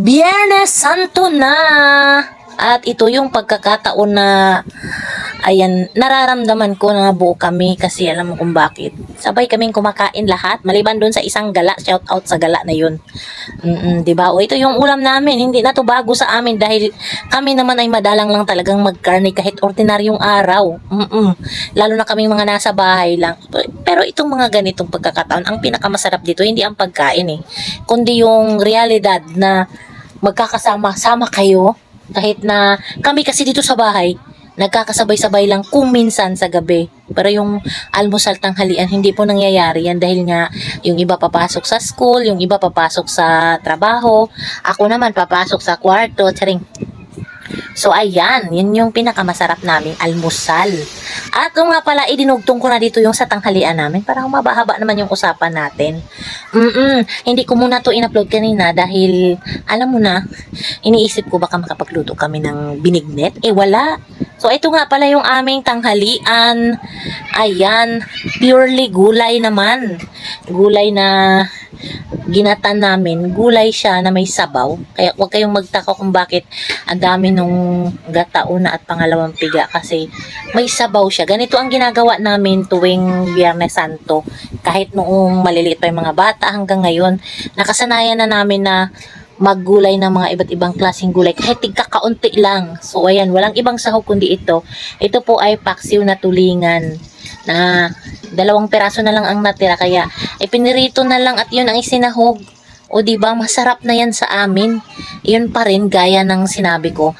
Biyernes Santo na! At ito yung pagkakataon na ayan, nararamdaman ko na buo kami kasi alam mo kung bakit. Sabay kaming kumakain lahat, maliban doon sa isang gala, shout out sa gala na yun. Mm 'di ba? O ito yung ulam namin, hindi na to bago sa amin dahil kami naman ay madalang lang talagang magkarne kahit ordinaryong araw. Mm Lalo na kaming mga nasa bahay lang. Pero itong mga ganitong pagkakataon, ang pinakamasarap dito hindi ang pagkain eh, kundi yung realidad na magkakasama-sama kayo kahit na kami kasi dito sa bahay nagkakasabay-sabay lang kung minsan sa gabi. Pero yung almusal tanghalian, hindi po nangyayari yan dahil nga yung iba papasok sa school, yung iba papasok sa trabaho, ako naman papasok sa kwarto, charing. So ayan, yun yung pinakamasarap naming almusal. At kung nga pala, idinugtong ko na dito yung sa tanghalian namin. Parang mabahaba naman yung usapan natin. Mm hindi ko muna to in-upload kanina dahil, alam mo na, iniisip ko baka makapagluto kami ng binignet. Eh wala. So ito nga pala yung aming tanghalian. Ayan, purely gulay naman. Gulay na ginatan namin, gulay siya na may sabaw. Kaya huwag kayong magtaka kung bakit ang dami nung gata una at pangalawang piga kasi may sabaw siya. Ganito ang ginagawa namin tuwing Biyernes Santo. Kahit noong maliliit pa yung mga bata hanggang ngayon, nakasanayan na namin na maggulay ng mga iba't ibang klaseng gulay kahit tigka kaunti lang. So ayan, walang ibang sahog kundi ito. Ito po ay paksiw na tulingan na dalawang peraso na lang ang natira kaya ipinirito na lang at yun ang isinahog. O di ba masarap na yan sa amin. Yun pa rin gaya ng sinabi ko.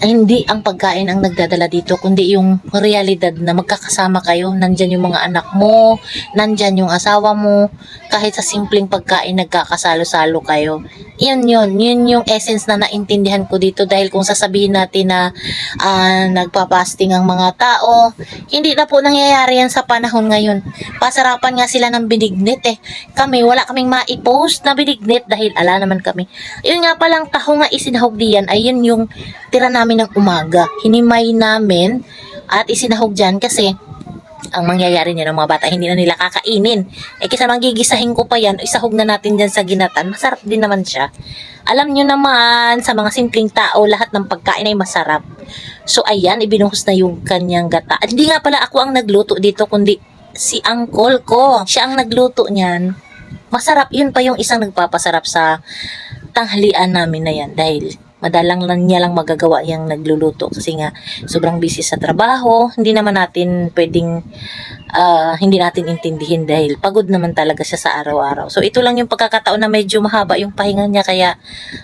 Hindi ang pagkain ang nagdadala dito, kundi yung realidad na magkakasama kayo. Nandyan yung mga anak mo, nandyan yung asawa mo, kahit sa simpleng pagkain nagkakasalo-salo kayo. Yun yun, yun yung essence na naintindihan ko dito dahil kung sasabihin natin na ah, nagpapasting ang mga tao, hindi na po nangyayari yan sa panahon ngayon. Pasarapan nga sila ng binignit eh. Kami, wala kaming maipost na binignit dahil ala naman kami. Yun nga palang taho nga isinahog diyan ay yun yung tira namin ng umaga. Hinimay namin at isinahog dyan kasi ang mangyayari niya ng mga bata, hindi na nila kakainin. Eh, kisa magigisahin ko pa yan, isahog na natin dyan sa ginatan. Masarap din naman siya. Alam nyo naman, sa mga simpleng tao, lahat ng pagkain ay masarap. So, ayan, ibinuhos na yung kanyang gata. At hindi nga pala ako ang nagluto dito, kundi si uncle ko. Siya ang nagluto niyan. Masarap, yun pa yung isang nagpapasarap sa tanghalian namin na yan dahil madalang lang niya lang magagawa yung nagluluto kasi nga sobrang busy sa trabaho. Hindi naman natin pwedeng ah, hindi natin intindihin dahil pagod naman talaga siya sa araw-araw. So ito lang yung pagkakataon na medyo mahaba yung pahinga niya. Kaya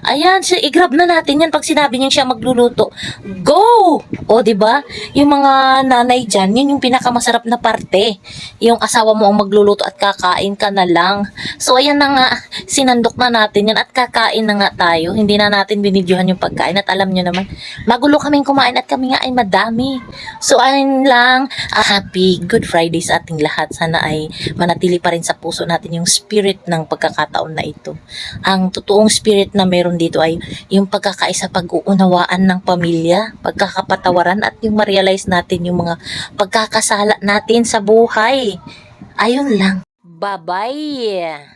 ayan siya i-grab na natin yan. Pag sinabi niya siya magluluto go! O di ba? Yung mga nanay diyan yun yung pinakamasarap na parte. Yung asawa mo ang magluluto at kakain ka na lang. So ayan na nga sinandok na natin yan at kakain na nga tayo. Hindi na natin binidyohan yung pagkain at alam nyo naman magulo kaming kumain at kami nga ay madami. So ayun lang ah, happy good Friday sa ating lahat. Sana ay manatili pa rin sa puso natin yung spirit ng pagkakataon na ito. Ang totoong spirit na meron dito ay yung pagkakaisa pag-uunawaan ng pamilya pagkakapatawaran at yung ma-realize natin yung mga pagkakasala natin sa buhay. Ayun lang. Bye bye